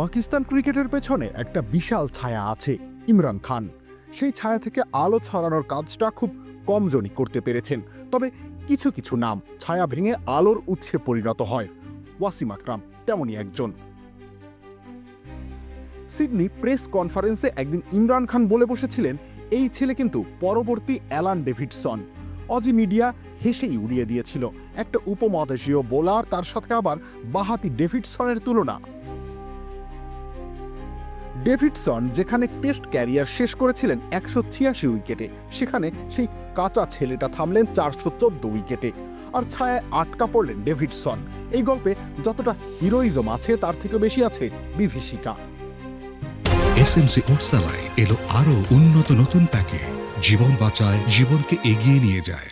পাকিস্তান ক্রিকেটের পেছনে একটা বিশাল ছায়া আছে, ইমরান খান। সেই ছায়া থেকে আলো ছড়ানোর কাজটা খুব কমজনই করতে পেরেছেন। তবে কিছু কিছু নাম ছায়া ভেঙে আলোর উৎসে পরিণত হয়। ওয়াসিম আকরাম তেমনই একজন। সিডনি প্রেস কনফারেন্সে একদিন ইমরান খান বলে বসেছিলেন, এই ছেলে কিন্তু পরবর্তী অ্যালান ডেভিডসন। অজি মিডিয়া হেসেই উড়িয়ে দিয়েছিল। একটা উপমহাদেশীয় বোলার, তার সাথে আবার বাহাতি ডেভিডসনের তুলনা। ডেভিডসন যেখানে টেস্ট ক্যারিয়ার শেষ করেছিলেন একশো ছিয়াশি উইকেটে সেখানে সেই কাঁচা ছেলেটা থামলেন চারশো চোদ্দ উইকেটে। আর ছায়ায় আটকা পড়লেন ডেভিডসন। এই গল্পে যতটা হিরোইজম আছে তার থেকে বেশি আছে বিভীষিকা। এসএমসি ওটসালাই এলো আরও উন্নত নতুন প্যাকে জীবন বাঁচায় জীবনকে এগিয়ে নিয়ে যায়।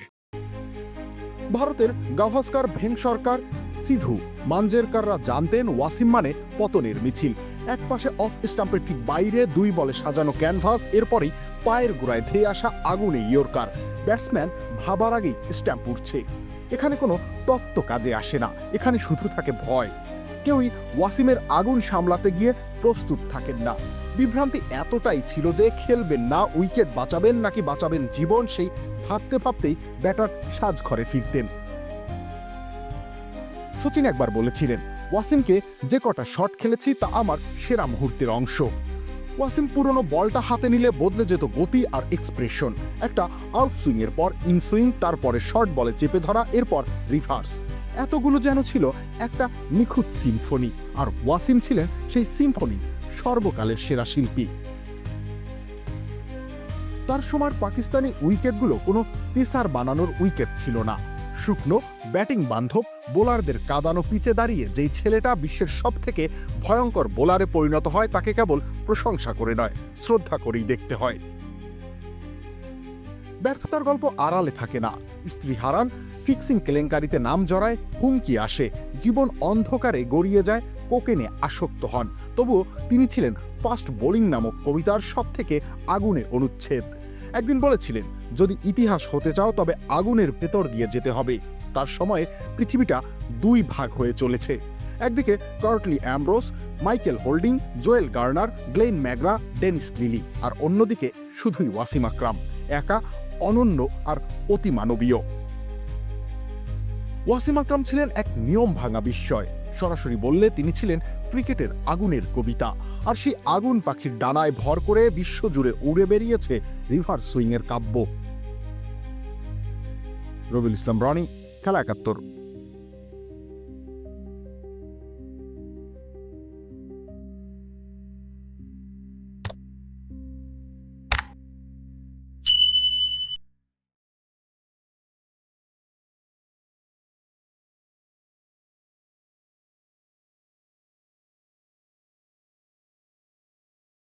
ভারতের গাভাস্কার ভেং সরকার সিধু। মানজেরকাররা জানতেন ওয়াসিম মানে পতনের মিছিল। এক পাশে অফ স্টাম্পের ঠিক বাইরে, দুই বলে সাজানো ক্যানভাস, এরপরেই পায়ের গোড়ায় ধেয়ে আসা আগুনে ইয়র্কার। ব্যাটসম্যান ভাবার আগেই স্ট্যাম্প উঠছে এখানে কোনো তত্ত্ব কাজে আসে না। এখানে শুধু থাকে ভয়। কেউই ওয়াসিমের আগুন সামলাতে গিয়ে প্রস্তুত থাকেন না। বিভ্রান্তি এতটাই ছিল যে খেলবেন না, উইকেট বাঁচাবেন নাকি বাঁচাবেন জীবন, সেই ভাবতে ভাবতেই ব্যাটার সাজঘরে ফিরতেন। সচিন একবার বলেছিলেন ওয়াসিমকে যে কটা শট খেলেছি তা আমার সেরা মুহূর্তের অংশ। ওয়াসিম পুরনো বলটা হাতে নিলে বদলে যেত গতি আর এক্সপ্রেশন। একটা আউটসুইং এর পর ইনসুইং তারপরে শর্ট বলে চেপে ধরা, এরপর রিভার্স। এতগুলো যেন ছিল একটা নিখুঁত সিম্ফনি, আর ওয়াসিম ছিলেন সেই সিম্ফনি, সর্বকালের সেরা শিল্পী। তার সময় পাকিস্তানি উইকেটগুলো কোনো পেসার বানানোর উইকেট ছিল না। শুকনো, ব্যাটিং বান্ধব, বোলারদের কাদানো পিচে দাঁড়িয়ে যেই ছেলেটা বিশ্বের সব থেকে ভয়ঙ্কর বোলারে পরিণত হয়, তাকে কেবল প্রশংসা করে নয়, শ্রদ্ধা করেই দেখতে হয়। ব্যর্থতার গল্প আড়ালে থাকে না। স্ত্রী হারান, ফিক্সিং কেলেঙ্কারিতে নাম জড়ায়, হুমকি আসে, জীবন অন্ধকারে গড়িয়ে যায়, কোকেনে আসক্ত হন। তবুও তিনি ছিলেন ফাস্ট বোলিং নামক কবিতার সব থেকে আগুনে অনুচ্ছেদ। একদিন বলেছিলেন, যদি ইতিহাস হতে চাও, তবে আগুনের ভেতর দিয়ে যেতে হবে। তার সময়ে পৃথিবীটা দুই ভাগ হয়ে চলেছে। একদিকে Curtly Ambrose, Michael Holding, Joel Garner, Glenn McGrath, Dennis Lillee আর অন্যদিকে শুধুই ওয়াসিম আকরাম, একা, অনন্য আর অতিমানবীয়। ওয়াসিম আকরাম ছিলেন এক নিয়ম ভাঙা বিস্ময়। সরাসরি বললে তিনি ছিলেন ক্রিকেটের আগুনের কবিতা। আর সেই আগুন পাখির ডানায় ভর করে বিশ্বজুড়ে উড়ে বেরিয়েছে রিভার সুইংয়ের কাব্য। রবিউল ইসলাম, রনি, খেলা একাত্তর।